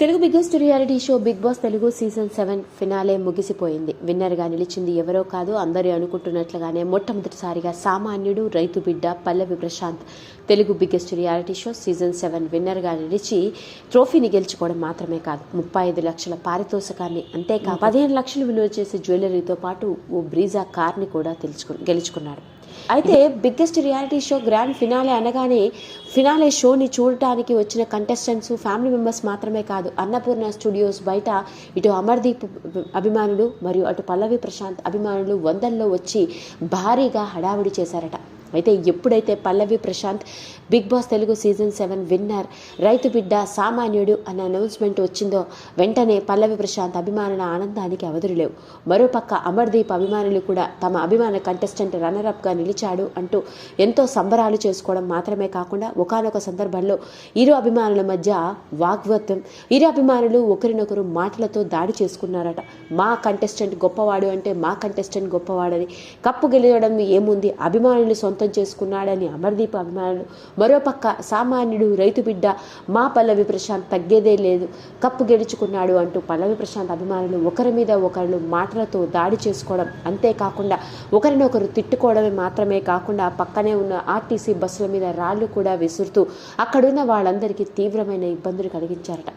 Telugu biggest reality show Big Boss Telugu season seven finale ముగిసిపోయింది. విన్నర్గా నిలిచింది ఎవరో కాదు అందరూ అనుకుంటున్నట్లుగానే మొట్టమొదటిసారిగా సామాన్యుడు రైతు బిడ్డ Pallavi Prashanth Telugu biggest reality show season seven విన్నర్గా నిలిచి ట్రోఫీని గెలుచుకోవడం మాత్రమే కాదు ముప్పై ఐదు లక్షల పారితోషికాన్ని అంతేకాదు పదిహేను లక్షలు విలువ చేసే జ్యువెలరీతో పాటు ఓ బ్రీజా కార్ని కూడా తెలుసుకు గెలుచుకున్నాడు. అయితే biggest reality show grand finale అనగానే ఫినాలే షోని చూడటానికి వచ్చిన కంటెస్టెంట్స్ ఫ్యామిలీ మెంబర్స్ మాత్రమే కాదు అన్నపూర్ణ స్టూడియోస్ బయట ఇటు అమర్దీప్ అభిమానులు మరియు అటు పల్లవి ప్రశాంత్ అభిమానులు వందల్లో వచ్చి భారీగా హడావిడి చేశారట. అయితే ఎప్పుడైతే Pallavi Prashanth Big Boss Telugu season seven winner రైతు బిడ్డ సామాన్యుడు అనే అనౌన్స్మెంట్ వచ్చిందో వెంటనే పల్లవి ప్రశాంత్ అభిమానుల ఆనందానికి అవధులు లేవు. మరోపక్క అమర్దీప్ అభిమానులు కూడా తమ అభిమాన కంటెస్టెంట్ రన్నరప్గా నిలిచాడు అంటూ ఎంతో సంబరాలు చేసుకోవడం మాత్రమే కాకుండా ఒకానొక సందర్భంలో ఇరు అభిమానుల మధ్య వాగ్వత్వం ఇరు అభిమానులు ఒకరినొకరు మాటలతో దాడి చేసుకున్నారట. మా కంటెస్టెంట్ గొప్పవాడు అంటే మా కంటెస్టెంట్ గొప్పవాడని కప్పు గెలవడం ఏముంది? అభిమానులు సొంత చేసుకున్నాడని అమర్దీప్ అభిమానులు మరోపక్క సామాన్యుడు రైతు బిడ్డ మా పల్లవి ప్రశాంత్ తగ్గేదే లేదు. కప్పు గెలుచుకున్నాడు అంటూ పల్లవి ప్రశాంత్ అభిమానులు ఒకరి మీద ఒకరు మాటలతో దాడి చేసుకోవడం అంతేకాకుండా ఒకరినొకరు తిట్టుకోవడమే మాత్రమే కాకుండా పక్కనే ఉన్న ఆర్టీసీ బస్సుల మీద రాళ్ళు కూడా విసురుతూ అక్కడున్న వాళ్ళందరికీ తీవ్రమైన ఇబ్బందులు కలిగించారట.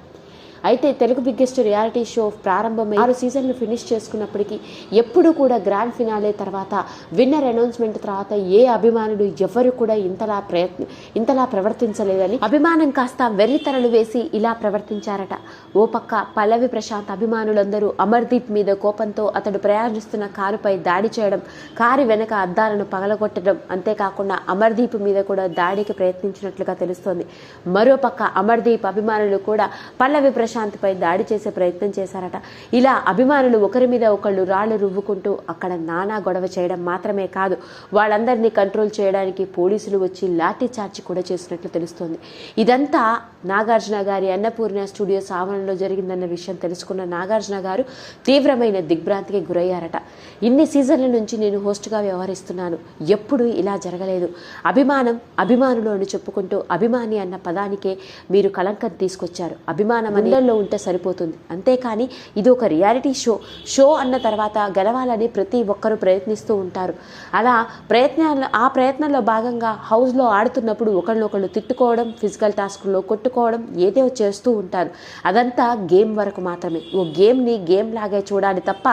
అయితే తెలుగు బిగ్గెస్ట్ రియాలిటీ షో ప్రారంభమై ఆరు సీజన్లు ఫినిష్ చేసుకున్నప్పటికీ ఎప్పుడు కూడా గ్రాండ్ ఫినాలే తర్వాత విన్నర్ అనౌన్స్మెంట్ తర్వాత ఏ అభిమానుడు ఎవరు కూడా ఇంతలా ప్రయత్న ఇంతలా ప్రవర్తించలేదని అభిమానం కాస్త వెర్రితరలు వేసి ఇలా ప్రవర్తించారట. ఓ పక్క పల్లవి ప్రశాంత్ అభిమానులందరూ అమర్దీప్ మీద కోపంతో అతడు ప్రయాణిస్తున్న కారుపై దాడి చేయడం కారు వెనక అద్దాలను పగలగొట్టడం అంతేకాకుండా అమర్దీప్ మీద కూడా దాడికి ప్రయత్నించినట్లుగా తెలుస్తోంది. మరోపక్క అమర్దీప్ అభిమానులు కూడా పల్లవి ప్రశాంత్పై దాడి చేసే ప్రయత్నం చేశారట. ఇలా అభిమానులు ఒకరి మీద ఒకళ్ళు రాళ్ళు రువ్వుకుంటూ అక్కడ నానా గొడవ చేయడం మాత్రమే కాదు వాళ్ళందరినీ కంట్రోల్ చేయడానికి పోలీసులు వచ్చి లాఠీ చార్జ్ కూడా చేసినట్లు తెలుస్తోంది. ఇదంతా నాగార్జున గారి అన్నపూర్ణ స్టూడియోస్ ఆవరణలో జరిగిందన్న విషయం తెలుసుకున్న నాగార్జున గారు తీవ్రమైన దిగ్భ్రాంతికి గురయ్యారట. ఇన్ని సీజన్ల నుంచి నేను హోస్ట్గా వ్యవహరిస్తున్నాను. ఎప్పుడు ఇలా జరగలేదు. అభిమానం అభిమానులు అని చెప్పుకుంటూ అభిమాని అన్న పదానికే మీరు కళంకం తీసుకొచ్చారు. అభిమానం అందరిలో ఉంటే సరిపోతుంది. అంతేకాని ఇది ఒక రియాలిటీ షో. షో అన్న తర్వాత గెలవాలని ప్రతి ఒక్కరూ ప్రయత్నిస్తూ ఉంటారు. అలా ప్రయత్నాలు ఆ ప్రయత్నంలో భాగంగా హౌస్లో ఆడుతున్నప్పుడు ఒకళ్ళు తిట్టుకోవడం ఫిజికల్ టాస్క్లో కొట్టుకోవడం ఏదో చేస్తూ ఉంటారు. అదంతా గేమ్ వరకు మాత్రమే. ఓ గేమ్ని గేమ్ లాగే చూడాలి తప్ప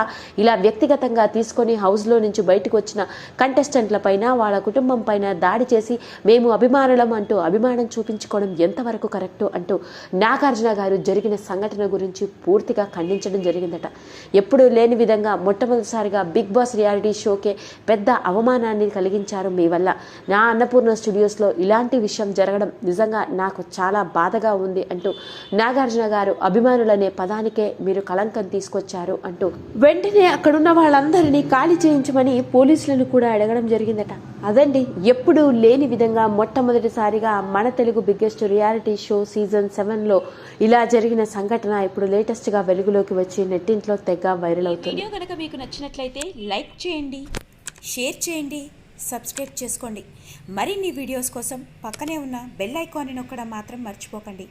ఇలా వ్యక్తిగతంగా తీసుకొని హౌస్లో నుంచి బయటకు వచ్చిన కంటెస్టెంట్ల పైన వాళ్ళ కుటుంబం పైన దాడి చేసి మేము అభిమానులం అంటూ అభిమానం చూపించుకోవడం ఎంతవరకు కరెక్టు అంటూ నాగార్జున గారు జరిగిన సంఘటన గురించి పూర్తిగా ఖండించడం జరిగిందట. ఎప్పుడూ లేని విధంగా మొట్టమొదటిసారిగా బిగ్ బాస్ రియాలిటీ షోకే పెద్ద అవమానాన్ని కలిగించారు మీ వల్ల. నా అన్నపూర్ణ స్టూడియోస్లో ఇలాంటి విషయం జరగడం నిజంగా నాకు చాలా బాధగా ఉంది అంటూ నాగార్జున గారు అభిమానులనే పదానికే మీరు కలంకం తీసుకొచ్చారు అంటూ వెంటనే అక్కడున్న వాళ్ళందరినీ ఖాళీ చేయించమని పోలీసులను కూడా అడగడం జరిగిందట. అదండి ఎప్పుడూ లేని విధంగా మొట్టమొదటిసారిగా మన Telugu biggest reality show season సెవెన్లో ఇలా జరిగిన జరిగిన సంఘటన ఇప్పుడు లేటెస్ట్గా వెలుగులోకి వచ్చి నెట్టింట్లో తెగ వైరల్ అవుతుంది. వీడియో కనుక మీకు నచ్చినట్లయితే లైక్ చేయండి షేర్ చేయండి సబ్స్క్రైబ్ చేసుకోండి. మరిన్ని వీడియోస్ కోసం పక్కనే ఉన్న బెల్ ఐకాన్ని నొక్కడం మాత్రం మర్చిపోకండి.